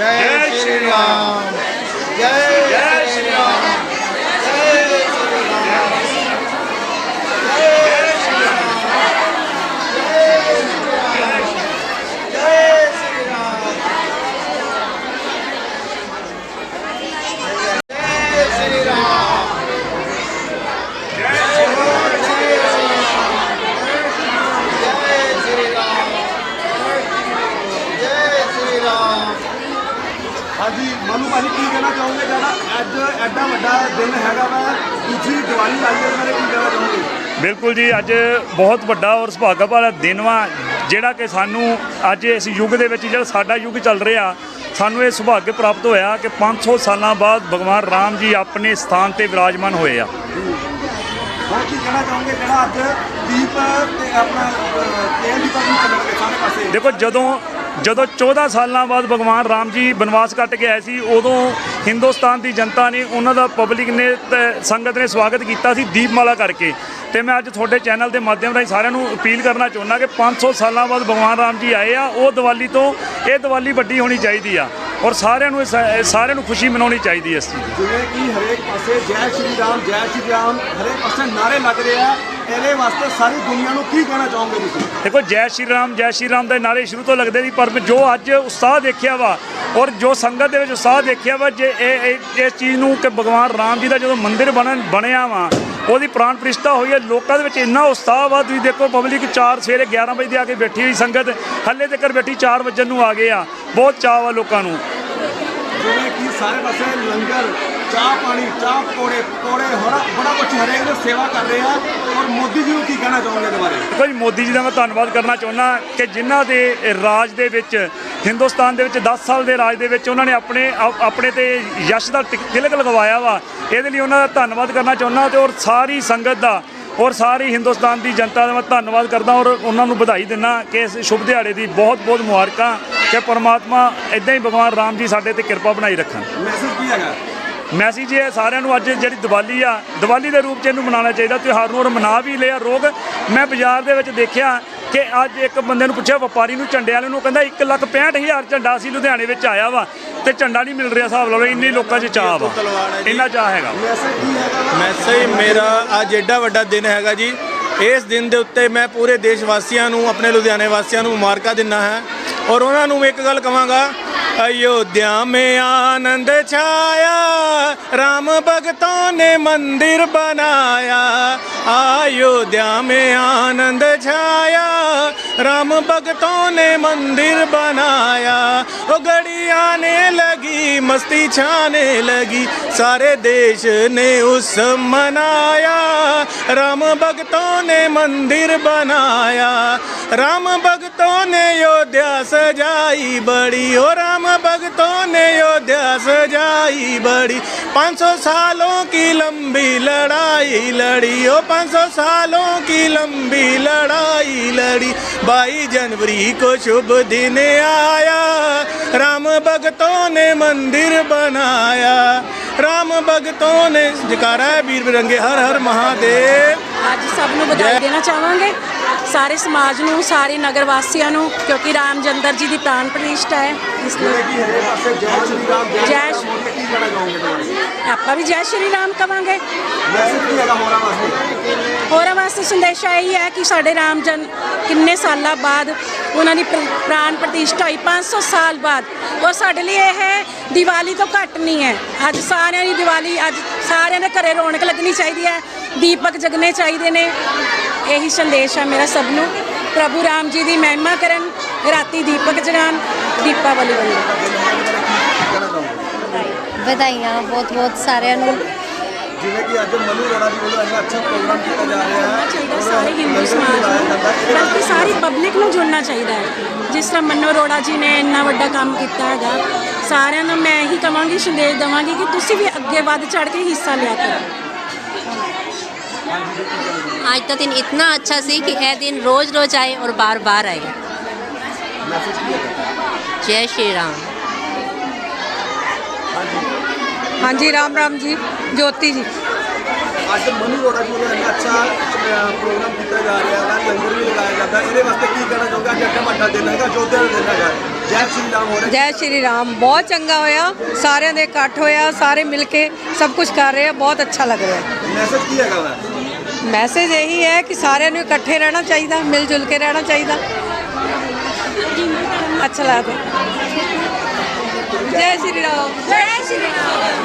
ਜੈ ਸ਼੍ਰੀ ਰਾਮ ਜੈ ਜੈ ਸ਼੍ਰੀ ਰਾਮ ਜੈ ਸ਼੍ਰੀ ਰਾਮ ਜੈ ਸ਼੍ਰੀ ਰਾਮ ਜੈ ਸ਼੍ਰੀ ਰਾਮ ਜੈ ਸ਼੍ਰੀ ਰਾਮ ਜੈ ਸ਼੍ਰੀ ਰਾਮ ਜੈ ਸ਼੍ਰੀ ਰਾਮ ਹਾਂਜੀ ਮਨੂ ਭਾਜੀ ਕੀ ਕਹਿਣਾ ਚਾਹੋਗੇ ਜਿਹੜਾ ਅੱਜ ਐਡਾ ਵੱਡਾ ਦਿਨ ਹੈਗਾ ਵਾ ਦੂਜੀ ਦੀਵਾਲੀ ਆਈ ਹੈ ਬਾਰੇ ਕੀ ਕਹਿਣਾ ਚਾਹੋਗੇ? ਬਿਲਕੁਲ ਜੀ ਅੱਜ ਬਹੁਤ ਵੱਡਾ ਔਰ ਸੁਭਾਗਾ ਵਾਲਾ ਦਿਨ ਵਾ ਜਿਹੜਾ ਕਿ ਸਾਨੂੰ ਅੱਜ ਇਸ ਯੁੱਗ ਦੇ ਵਿੱਚ ਜਿਹੜਾ ਸਾਡਾ ਯੁੱਗ ਚੱਲ ਰਿਹਾ ਸਾਨੂੰ ਇਹ ਸੁਭਾਗ ਪ੍ਰਾਪਤ ਹੋਇਆ ਕਿ 500 ਸਾਲਾਂ ਬਾਅਦ ਭਗਵਾਨ ਰਾਮ ਜੀ ਆਪਣੇ ਸਥਾਨ ਤੇ ਵਿਰਾਜਮਾਨ ਹੋਏ ਆ। ਹੋਰ ਕੀ ਕਹਿਣਾ ਚਾਹੋਗੇ ਜਿਹੜਾ ਅੱਜ ਦੀਪ ਤੇ ਆਪਣਾ ਅਹ, ਤੇਲ ਦੀਪਕ ਵੀ ਚੱਲਣਗੇ ਸਾਰੇ ਪਾਸੇ? ਦੇਖੋ ਜਦੋਂ ਜਦੋਂ 14 ਸਾਲਾਂ ਬਾਅਦ ਭਗਵਾਨ ਰਾਮ ਜੀ ਬਨਵਾਸ ਕੱਟ ਕੇ ਆਏ ਸੀ, ਉਦੋਂ ਹਿੰਦੁਸਤਾਨ ਦੀ ਜਨਤਾ ਨੇ ਉਹਨਾਂ ਦਾ ਪਬਲਿਕ ਨੇ ਤੇ ਸੰਗਤ ਨੇ ਸਵਾਗਤ ਕੀਤਾ ਸੀ ਦੀਪਮਾਲਾ ਕਰਕੇ। ਤੇ ਮੈਂ ਅੱਜ ਤੁਹਾਡੇ ਚੈਨਲ ਦੇ ਮਾਧਿਅਮ ਰਾਹੀਂ ਸਾਰਿਆਂ ਨੂੰ ਅਪੀਲ ਕਰਨਾ ਚਾਹੁੰਦਾ ਕਿ 500 ਸਾਲਾਂ ਬਾਅਦ ਭਗਵਾਨ ਰਾਮ ਜੀ ਆਏ ਆ, ਉਹ ਦੀਵਾਲੀ ਤੋਂ ਇਹ ਦੀਵਾਲੀ ਵੱਡੀ ਹੋਣੀ ਚਾਹੀਦੀ ਆ ਔਰ ਸਾਰਿਆਂ ਨੂੰ ਸਾਰਿਆਂ ਨੂੰ ਖੁਸ਼ੀ ਮਨਾਉਣੀ ਚਾਹੀਦੀ ਹੈ ਇਸ ਚੀਜ਼ ਦੀ। ਜਿਵੇਂ ਕਿ ਹਰੇਕ ਪਾਸੇ ਜੈ ਸ਼੍ਰੀ ਰਾਮ, ਜੈ ਸ਼੍ਰੀ ਰਾਮ, ਹਰੇਕ ਪਾਸੇ ਨਾਰੇ ਲੱਗ ਰਹੇ ਆ ਇਹਦੇ ਵਾਸਤੇ ਸਾਰੀ ਦੁਨੀਆ ਨੂੰ ਕੀ ਕਹਿਣਾ ਚਾਹੋਗੇ ਤੁਸੀਂ? ਦੇਖੋ, ਜੈ ਸ਼੍ਰੀ ਰਾਮ, ਜੈ ਸ਼੍ਰੀ ਰਾਮ ਦੇ ਨਾਰੇ ਸ਼ੁਰੂ ਤੋਂ ਲੱਗਦੇ ਸੀ ਪਰ ਜੋ ਅੱਜ ਉਤਸ਼ਾਹ ਦੇਖਿਆ ਵਾ ਔਰ ਜੋ ਸੰਗਤ ਦੇ ਵਿੱਚ ਉਤਸ਼ਾਹ ਦੇਖਿਆ ਵਾ, ਜੇ ਇਹ ਇਸ ਚੀਜ਼ ਨੂੰ ਕਿ ਭਗਵਾਨ ਰਾਮ ਜੀ ਦਾ ਜਦੋਂ ਮੰਦਿਰ ਬਣਨ, ਬਣਿਆ ਵਾ, ਉਹਦੀ ਪ੍ਰਾਣ ਪ੍ਰਤਿਸ਼ਠਾ ਹੋਈ ਹੈ, ਲੋਕਾਂ ਦੇ ਵਿੱਚ ਇੰਨਾ ਉਤਸ਼ਾਹ ਵਾ, ਤੁਸੀਂ ਦੇਖੋ ਪਬਲਿਕ 4 ਸਵੇਰੇ 11 ਵਜੇ ਦੀ ਆ ਕੇ ਬੈਠੀ ਹੋਈ ਸੰਗਤ, ਹੱਲੇ ਤੱਕ ਬੈਠੀ 4 ਵਜੇ ਨੂੰ ਆ ਗਏ ਆ, ਬਹੁਤ ਚਾਅ ਵਾ ਲੋਕਾਂ ਨੂੰ। ਜਿਵੇਂ ਕਿ ਸਾਰੇ ਪਾਸੇ ਲੰਗਰ, ਚਾਹ ਪਾਣੀ, ਚਾਹ ਪਕੌੜੇ ਪਕੌੜੇ, ਹੋਰ ਬੜਾ ਕੁਝ ਹਰੇਕ ਦੀ ਸੇਵਾ ਕਰ ਰਹੇ ਆ ਔਰ ਮੋਦੀ ਜੀ ਨੂੰ ਕੀ ਕਹਿਣਾ ਚਾਹੋਗੇ ਇਹਦੇ ਬਾਰੇ? ਦੇਖੋ ਜੀ, ਮੋਦੀ ਜੀ ਦਾ ਮੈਂ ਧੰਨਵਾਦ ਕਰਨਾ ਚਾਹੁੰਦਾ ਕਿ ਜਿਨ੍ਹਾਂ ਦੇ ਰਾਜ ਦੇ ਵਿੱਚ, ਹਿੰਦੁਸਤਾਨ ਦੇ ਵਿੱਚ 10 ਸਾਲ ਦੇ ਰਾਜ ਦੇ ਵਿੱਚ ਉਹਨਾਂ ਨੇ ਆਪਣੇ ਆਪਣੇ ਤੇ ਯਸ਼ ਦਾ ਟਿਕ- ਤਿਲਕ ਲਗਵਾਇਆ ਵਾ। ਇਹਦੇ ਲਈ ਉਹਨਾਂ ਦਾ ਧੰਨਵਾਦ ਕਰਨਾ ਚਾਹੁੰਦਾ ਤੇ ਔਰ ਸਾਰੀ ਸੰਗਤ ਦਾ ਔਰ ਸਾਰੀ ਹਿੰਦੁਸਤਾਨ ਦੀ ਜਨਤਾ ਦਾ ਮੈਂ ਧੰਨਵਾਦ ਕਰਦਾ ਔਰ ਉਹਨਾਂ ਨੂੰ ਵਧਾਈ ਦਿੰਦਾ ਕਿ ਇਸ ਸ਼ੁਭ ਦਿਹਾੜੇ ਦੀ ਬਹੁਤ ਬਹੁਤ ਮੁਬਾਰਕਾਂ ਕਿ ਪਰਮਾਤਮਾ ਇਦਾਂ ਹੀ ਭਗਵਾਨ ਰਾਮ ਜੀ ਸਾਡੇ ਤੇ ਕਿਰਪਾ ਬਣਾਈ ਰੱਖਣ। ਮੈਸੇਜ ਕੀ ਹੈਗਾ? ਮੈਸੇਜ ਇਹ ਸਾਰਿਆਂ ਨੂੰ ਅੱਜ ਜਿਹੜੀ ਦੀਵਾਲੀ ਆ ਦੀਵਾਲੀ ਦੇ ਰੂਪ 'ਚ ਇਹਨੂੰ ਮਨਾਉਣਾ ਚਾਹੀਦਾ ਤਿਉਹਾਰ ਨੂੰ ਔਰ ਮਨਾ ਵੀ ਲਿਆ ਰੋਗ। ਮੈਂ ਬਾਜ਼ਾਰ ਦੇ ਵਿੱਚ ਦੇਖਿਆ ਕਿ ਅੱਜ ਇੱਕ ਬੰਦੇ ਨੂੰ ਪੁੱਛਿਆ ਵਪਾਰੀ ਨੂੰ ਝੰਡੇ ਵਾਲੇ ਨੂੰ ਕਹਿੰਦਾ 1 ਲੱਖ 65000 ਝੰਡਾ ਸੀ ਲੁਧਿਆਣੇ ਵਿੱਚ ਆਇਆ ਵਾ ਤੇ ਝੰਡਾ ਨਹੀਂ ਮਿਲ ਰਿਹਾ ਹਿਸਾਬ ਲਾ ਲਓ ਇੰਨੇ ਲੋਕਾਂ 'ਚ ਚਾਹ ਵਾ ਇੰਨਾ ਚਾਹ ਹੈਗਾ ਮੈਸੇਜ ਕੀ ਹੈਗਾ ਵਾ ਮੈਸੇਜ ਮੇਰਾ ਅੱਜ ਏਡਾ ਵੱਡਾ ਦਿਨ ਹੈਗਾ ਜੀ ਇਸ ਦਿਨ ਦੇ ਉੱਤੇ ਮੈਂ ਪੂਰੇ ਦੇਸ਼ ਵਾਸੀਆਂ ਨੂੰ ਆਪਣੇ ਲੁਧਿਆਣੇ ਵਾਸੀਆਂ ਨੂੰ ਮੁਬਾਰਕਾਂ ਦਿੰਦਾ ਹਾਂ ਔਰ ਉਹਨਾਂ ਨੂੰ ਇੱਕ ਗੱਲ ਕਵਾਂਗਾ अयोध्या में आनंद छाया राम भक्तों ने मंदिर बनाया अयोध्या में आनंद छाया राम भक्तों ने मंदिर बनाया ओ घड़ी आने लगी मस्ती छाने लगी सारे देश ने उत्सव मनाया राम भक्तों ने मंदिर बनाया राम भक्तों ने अयोध्या सजाई बड़ी ओ राम भक्तों ने अयोध्या सजाई बड़ी 500 सालों की लंबी लड़ाई लड़ी ओ 500 सालों की लंबी लड़ाई लड़ी 22 जनवरी को शुभ दिन आया राम भक्तों ने मंदिर बनाया ਰਾਮ ਭਗਤੋਂ ਨੇ ਜਕਾਰਾ ਹੈ ਵੀਰ ਬਿਰੰਗੇ ਹਰ ਹਰ ਮਹਾਦੇਵ। ਅੱਜ ਸਭ ਨੂੰ ਵਧਾਈ ਦੇਣਾ ਚਾਹਾਂਗੇ। ਸਾਰੇ ਸਮਾਜ ਨੂੰ ਸਾਰੇ ਨਗਰ ਵਾਸੀਆਂ ਨੂੰ ਕਿਉਂਕਿ ਰਾਮ ਚੰਦਰ ਜੀ ਦੀ ਪ੍ਰਾਣ ਪ੍ਰਤਿਸ਼ਠਾ ਹੈ। ਇਸ ਲਈ ਜੈ ਸ਼੍ਰੀ- ਆਪਾਂ ਵੀ ਜੈ ਸ਼੍ਰੀ ਰਾਮ ਕਵਾਂਗੇ। ਹੋਰਾਂ ਵਾਸਤੇ ਸੰਦੇਸ਼ਾ ਹੈ ਕਿ ਸਾਡੇ ਰਾਮ ਜਨ ਕਿੰਨੇ ਸਾਲਾਂ ਬਾਅਦ ਉਹਨਾਂ ਦੀ ਪ੍ਰਾਣ ਪ੍ਰਤਿਸ਼ਠਾ ਹੋਈ 500 ਸਾਲ ਬਾਅਦ। ਉਹ ਸਾਡੇ ਲਈ ਇਹ ਹੈ ਦੀਵਾਲੀ ਤੋਂ ਘੱਟ ਨਹੀਂ ਹੈ। ਅੱਜ ਸਾਰਿਆਂ ਦੀ ਦੀਵਾਲੀ, ਅੱਜ ਸਾਰਿਆਂ ਦੇ ਘਰੇ ਰੌਣਕ ਲੱਗਣੀ ਚਾਹੀਦੀ ਹੈ, ਦੀਪਕ ਜਗਨੇ ਚਾਹੀਦੇ ਨੇ। ਇਹੀ ਸੰਦੇਸ਼ ਹੈ ਮੇਰਾ ਸਭ ਨੂੰ। ਪ੍ਰਭੂ ਰਾਮ ਜੀ ਦੀ ਮਹਿਮਾ ਕਰਨ, ਰਾਤੀ ਦੀਪਕ ਜਗਾਉਣ, ਦੀਪਾਵਲੀ ਵੰਡਣ ਵਧਾਈਆਂ ਬਹੁਤ ਬਹੁਤ ਸਾਰਿਆਂ ਨੂੰ। ਜਿਵੇਂ ਕਿ ਅੱਜ ਮਨੂ ਰੋੜਾ ਜੀ ਵੱਲੋਂ ਇੰਨਾ ਅੱਛਾ ਪ੍ਰੋਗਰਾਮ ਕੀਤਾ ਜਾ ਰਿਹਾ ਹੋਣਾ ਹੈ ਚਾਹੀਦਾ ਔਰ ਸਾਰੇ ਹਿੰਦੂ ਲੰਗਰ ਵੀ ਸਮਾਜ ਲਗਾਇਆ ਜਾਂਦਾ ਹੈ। ਨੂੰ ਬਲਕਿ ਸਾਰੀ ਪਬਲਿਕ ਨੂੰ ਜੁੜਨਾ ਚਾਹੀਦਾ ਹੈ ਜਿਸ ਤਰ੍ਹਾਂ ਮੰਨੋ ਅਰੋੜਾ ਜੀ ਨੇ ਇੰਨਾ ਵੱਡਾ ਕੰਮ ਕੀਤਾ ਹੈਗਾ ਸਾਰਿਆਂ ਨੂੰ ਮੈਂ ਇਹੀ ਕਵਾਂਗੀ ਸੰਦੇਸ਼ ਦੇਵਾਂਗੀ ਕਿ ਤੁਸੀਂ ਵੀ ਅੱਗੇ ਵੱਧ ਚੜ ਕੇ ਹਿੱਸਾ ਲਿਆ ਕਰੋ आज का दिन इतना अच्छा सी कि यह दिन रोज रोज आए और बार बार आए जय श्री राम ਹਾਂਜੀ ਰਾਮ ਰਾਮ ਜੀ ਜੋਤੀ ਜੀ। ਅੱਜ ਮਨੂ ਰੋੜਾ ਜੀ ਵੱਲੋਂ ਇੰਨਾ ਅੱਛਾ ਪ੍ਰੋਗਰਾਮ ਕੀਤਾ ਜਾ ਰਿਹਾ ਹੈ ਲੰਗਰ ਵੀ ਲਗਾਇਆ ਜਾਂਦਾ। ਹੈ। ਇਹਦੇ ਵਾਸਤੇ ਕੀ ਕਹਿਣਾ ਚਾਹੋਗੇ? ਅੱਜ ਐਡਾ ਵੱਡਾ ਦਿਨ ਹੈਗਾ ਜੋਧੇ ਦਾ ਦਿਨ ਹੈਗਾ। ਜੈ ਸ਼੍ਰੀ ਰਾਮ ਹੋ ਰਿਹਾ। ਜੈ ਸ਼੍ਰੀ ਰਾਮ ਬਹੁਤ ਚੰਗਾ ਹੋਇਆ। ਸਾਰਿਆਂ ਦੇ ਇਕੱਠ ਹੋਇਆ ਸਾਰੇ ਮਿਲ ਕੇ ਸਭ ਕੁਝ ਕਰ ਰਹੇ ਆ ਬਹੁਤ ਅੱਛਾ ਲੱਗ ਰਿਹਾ। ਮੈਸੇਜ ਕੀ ਹੈਗਾ ਵਾ? ਮੈਸੇਜ ਇਹੀ ਹੈ ਕਿ ਸਾਰਿਆਂ ਨੂੰ ਇਕੱਠੇ ਰਹਿਣਾ ਚਾਹੀਦਾ ਮਿਲ ਜੁਲ ਕੇ ਰਹਿਣਾ ਚਾਹੀਦਾ। ਅੱਛਾ ਲੱਗਦਾ। ਜੈ ਸ਼੍ਰੀ ਰਾਮ। ਜੈ ਸ਼੍ਰੀ ਰਾਮ।